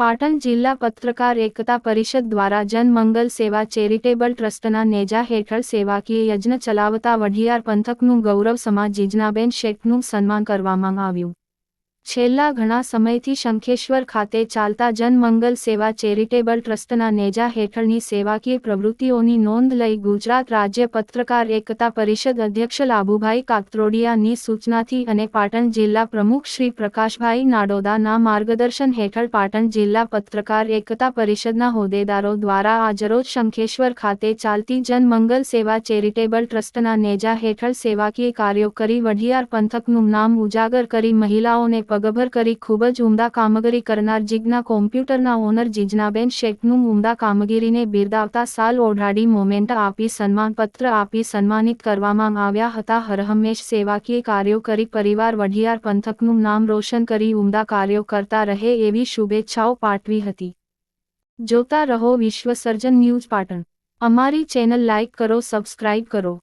પાટણ જિલ્લા પત્રકાર એકતા પરિષદ દ્વારા જનમંગલ સેવા ચેરિટેબલ ટ્રસ્ટના નેજા હેઠળ સેવાકીય યજ્ઞ ચલાવતા વઢિયાર પંથકનું ગૌરવ સમાજ જીજનાબેન શેઠનું સન્માન કરવામાં આવ્યું. છેલ્લા ઘણા સમયથી શંખેશ્વર ખાતે ચાલતા જનમંગલ સેવા ચેરિટેબલ ટ્રસ્ટના નેજા હેઠળની સેવાકીય પ્રવૃત્તિઓની નોંધ લઈ ગુજરાત રાજ્ય પત્રકાર એકતા પરિષદ અધ્યક્ષ લાભુભાઈ કાકત્રોડિયાની સૂચનાથી અને પાટણ જિલ્લા પ્રમુખ શ્રી પ્રકાશભાઈ નાડોદાના માર્ગદર્શન હેઠળ પાટણ જિલ્લા પત્રકાર એકતા પરિષદના હોદ્દેદારો દ્વારા આજરોજ શંખેશ્વર ખાતે ચાલતી જનમંગલ સેવા ચેરિટેબલ ટ્રસ્ટના નેજા હેઠળ સેવાકીય કાર્યો કરી વઢિયાર પંથકનું નામ ઉજાગર કરી મહિલાઓને પગભર કરી ખૂબ જ ઉમદા કામગીરી કરનાર જીગના કોમ્પ્યુટરના ઓનર જીજનાબેન શેખનું ઉમદા કામગીરીને બિરદાવતા સાલ ઓઢાડી મોમેન્ટ આપી સન્માનપત્ર આપી સન્માનિત કરવામાં આવ્યા હતા. હરહંમેશ સેવાકીય કાર્યો કરી પરિવાર વઢિયાર પંથકનું નામ રોશન કરી ઉમદા કાર્યો કરતા રહે એવી શુભેચ્છાઓ પાઠવી હતી. જોતા રહો વિશ્વ સર્જન ન્યૂઝ પાટણ. અમારી ચેનલ લાઇક કરો, સબસ્ક્રાઇબ કરો.